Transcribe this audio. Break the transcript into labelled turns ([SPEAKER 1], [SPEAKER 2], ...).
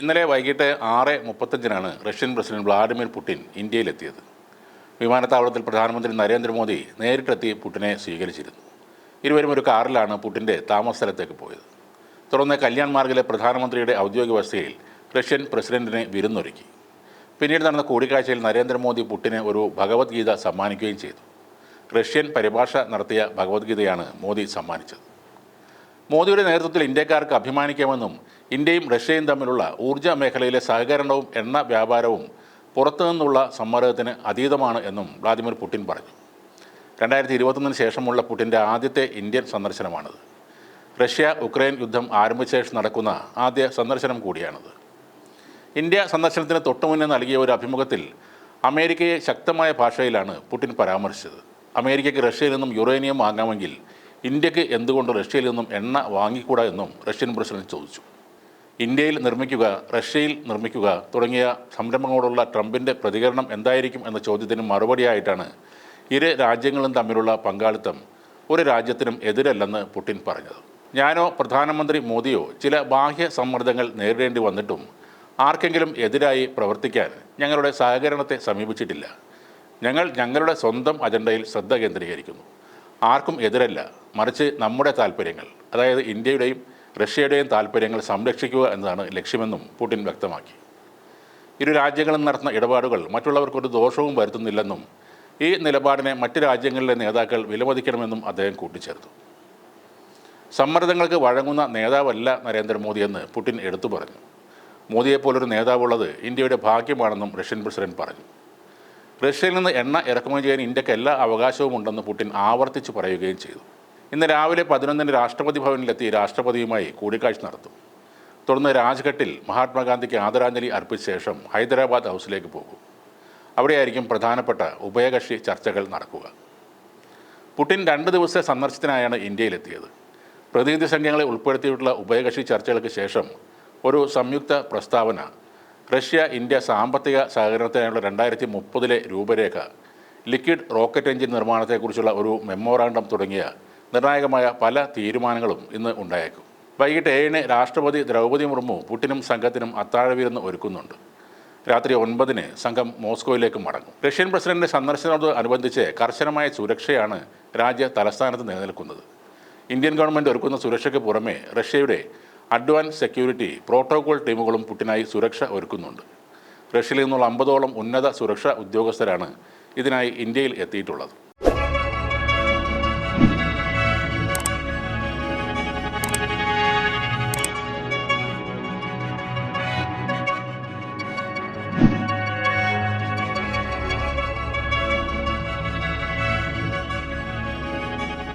[SPEAKER 1] ഇന്നലെ വൈകിട്ട് ആറ് മുപ്പത്തഞ്ചിനാണ് റഷ്യൻ പ്രസിഡന്റ് വ്ളാഡിമിർ പുടിൻ ഇന്ത്യയിലെത്തിയത്. വിമാനത്താവളത്തിൽ പ്രധാനമന്ത്രി നരേന്ദ്രമോദി നേരിട്ടെത്തി പുടിനെ സ്വീകരിച്ചിരുന്നു. ഇരുവരും ഒരു കാറിലാണ് പുടിന്റെ താമസ സ്ഥലത്തേക്ക് പോയത്. തുടർന്ന് കല്യാൺ മാർഗിലെ പ്രധാനമന്ത്രിയുടെ ഔദ്യോഗിക വസതിയിൽ റഷ്യൻ പ്രസിഡന്റിനെ വിരുന്നൊരുക്കി. പിന്നീട് നടന്ന കൂടിക്കാഴ്ചയിൽ നരേന്ദ്രമോദി പുടിന് ഒരു ഭഗവത്ഗീത സമ്മാനിക്കുകയും ചെയ്തു. റഷ്യൻ പരിഭാഷ നടത്തിയ ഭഗവത്ഗീതയാണ് മോദി സമ്മാനിച്ചത്. മോദിയുടെ നേതൃത്വത്തിൽ ഇന്ത്യക്കാർക്ക് അഭിമാനിക്കാമെന്നും ഇന്ത്യയും റഷ്യയും തമ്മിലുള്ള ഊർജ മേഖലയിലെ സഹകരണവും എണ്ണ വ്യാപാരവും പുറത്തുനിന്നുള്ള സമ്മർദ്ദത്തിന് അതീതമാണ് എന്നും വ്ളാദിമിർ പുടിൻ പറഞ്ഞു. രണ്ടായിരത്തി ഇരുപത്തൊന്നിന് ശേഷമുള്ള പുടിന്റെ ആദ്യത്തെ ഇന്ത്യൻ സന്ദർശനമാണിത്. റഷ്യ ഉക്രൈൻ യുദ്ധം ആരംഭിച്ച ശേഷം നടക്കുന്ന ആദ്യ സന്ദർശനം കൂടിയാണിത്. ഇന്ത്യ സന്ദർശനത്തിന് തൊട്ടുമുന്നേ നൽകിയ ഒരു അഭിമുഖത്തിൽ അമേരിക്കയെ ശക്തമായ ഭാഷയിലാണ് പുടിൻ പരാമർശിച്ചത്. അമേരിക്കയ്ക്ക് റഷ്യയിൽ നിന്നും യുറേനിയം വാങ്ങാമെങ്കിൽ ഇന്ത്യയ്ക്ക് എന്തുകൊണ്ട് റഷ്യയിൽ നിന്നും എണ്ണ വാങ്ങിക്കൂടാ എന്നും റഷ്യൻ പ്രസിഡന്റ് ചോദിച്ചു. ഇന്ത്യയിൽ നിർമ്മിക്കുക റഷ്യയിൽ നിർമ്മിക്കുക തുടങ്ങിയ സംരംഭങ്ങളോടുള്ള ട്രംപിന്റെ പ്രതികരണം എന്തായിരിക്കും എന്ന ചോദ്യത്തിന് മറുപടിയായിട്ടാണ് ഇരു രാജ്യങ്ങളും തമ്മിലുള്ള പങ്കാളിത്തം ഒരു രാജ്യത്തിനും എതിരല്ലെന്ന് പുടിൻ പറഞ്ഞത്. ഞാനോ പ്രധാനമന്ത്രി മോദിയോ ചില ബാഹ്യ സമ്മർദ്ദങ്ങൾ നേരിടേണ്ടി വന്നിട്ടും ആർക്കെങ്കിലും എതിരായി പ്രവർത്തിക്കാൻ ഞങ്ങളുടെ സഹകരണത്തെ സമീപിച്ചിട്ടില്ല. ഞങ്ങൾ ഞങ്ങളുടെ സ്വന്തം അജണ്ടയിൽ ശ്രദ്ധ കേന്ദ്രീകരിക്കുന്നു. ആർക്കും എതിരല്ല. മറിച്ച് നമ്മുടെ താല്പര്യങ്ങൾ അതായത് ഇന്ത്യയുടെയും റഷ്യയുടെയും താല്പര്യങ്ങൾ സംരക്ഷിക്കുക എന്നതാണ് ലക്ഷ്യമെന്നും പുടിൻ വ്യക്തമാക്കി. ഇരു രാജ്യങ്ങളും നടത്തുന്ന ഇടപാടുകൾ മറ്റുള്ളവർക്കൊരു ദോഷവും വരുത്തുന്നില്ലെന്നും ഈ നിലപാടിനെ മറ്റ് രാജ്യങ്ങളിലെ നേതാക്കൾ വിലമതിക്കണമെന്നും അദ്ദേഹം കൂട്ടിച്ചേർത്തു. സമ്മർദ്ദങ്ങൾക്ക് വഴങ്ങുന്ന നേതാവല്ല നരേന്ദ്രമോദിയെന്ന് പുടിൻ എടുത്തു പറഞ്ഞു. മോദിയെപ്പോലൊരു നേതാവുള്ളത് ഇന്ത്യയുടെ ഭാഗ്യമാണെന്നും റഷ്യൻ പ്രസിഡന്റ് പറഞ്ഞു. റഷ്യയിൽ നിന്ന് എണ്ണ ഇറക്കുമതി ചെയ്യാൻ ഇന്ത്യയ്ക്ക് എല്ലാ അവകാശവും ഉണ്ടെന്ന് പുടിൻ ആവർത്തിച്ച് പറയുകയും ചെയ്തു. ഇന്ന് രാവിലെ പതിനൊന്നിന് രാഷ്ട്രപതി ഭവനിലെത്തി രാഷ്ട്രപതിയുമായി കൂടിക്കാഴ്ച നടത്തും. തുടർന്ന് രാജ്ഘട്ടിൽ മഹാത്മാഗാന്ധിക്ക് ആദരാഞ്ജലി അർപ്പിച്ച ശേഷം ഹൈദരാബാദ് ഹൗസിലേക്ക് പോകും. അവിടെയായിരിക്കും പ്രധാനപ്പെട്ട ഉഭയകക്ഷി ചർച്ചകൾ നടക്കുക. പുടിൻ രണ്ട് ദിവസത്തെ സന്ദർശനത്തിനായാണ് ഇന്ത്യയിലെത്തിയത്. പ്രതിനിധി സംഘങ്ങളെ ഉൾപ്പെടുത്തിയിട്ടുള്ള ഉഭയകക്ഷി ചർച്ചകൾക്ക് ശേഷം ഒരു സംയുക്ത പ്രസ്താവന റഷ്യ ഇന്ത്യ സാമ്പത്തിക സഹകരണത്തിനായുള്ള രണ്ടായിരത്തി മുപ്പതിലെ രൂപരേഖ ലിക്വിഡ് റോക്കറ്റ് എഞ്ചിൻ നിർമ്മാണത്തെക്കുറിച്ചുള്ള ഒരു മെമ്മോറാണ്ടം തുടങ്ങിയ നിർണായകമായ പല തീരുമാനങ്ങളും ഇന്ന് ഉണ്ടായേക്കും. വൈകിട്ട് ഏഴിന് രാഷ്ട്രപതി ദ്രൗപദി മുർമു പുടിനും സംഘത്തിനും അത്താഴവിരുന്ന് ഒരുക്കുന്നുണ്ട്. രാത്രി ഒൻപതിന് സംഘം മോസ്കോയിലേക്ക് മടങ്ങും. റഷ്യൻ പ്രസിഡന്റിന്റെ സന്ദർശനത്തോട് അനുബന്ധിച്ച് കർശനമായ സുരക്ഷയാണ് രാജ്യ തലസ്ഥാനത്ത് നിലനിൽക്കുന്നത്. ഇന്ത്യൻ ഗവൺമെന്റ് ഒരുക്കുന്ന സുരക്ഷയ്ക്ക് പുറമെ റഷ്യയുടെ അഡ്വാൻസ് സെക്യൂരിറ്റി പ്രോട്ടോകോൾ ടീമുകളും പുട്ടിനായി സുരക്ഷ ഒരുക്കുന്നുണ്ട്. റഷ്യയിൽ നിന്നുള്ള അമ്പതോളം ഉന്നത സുരക്ഷാ ഉദ്യോഗസ്ഥരാണ് ഇതിനായി ഇന്ത്യയിൽ എത്തിയിട്ടുള്ളത്.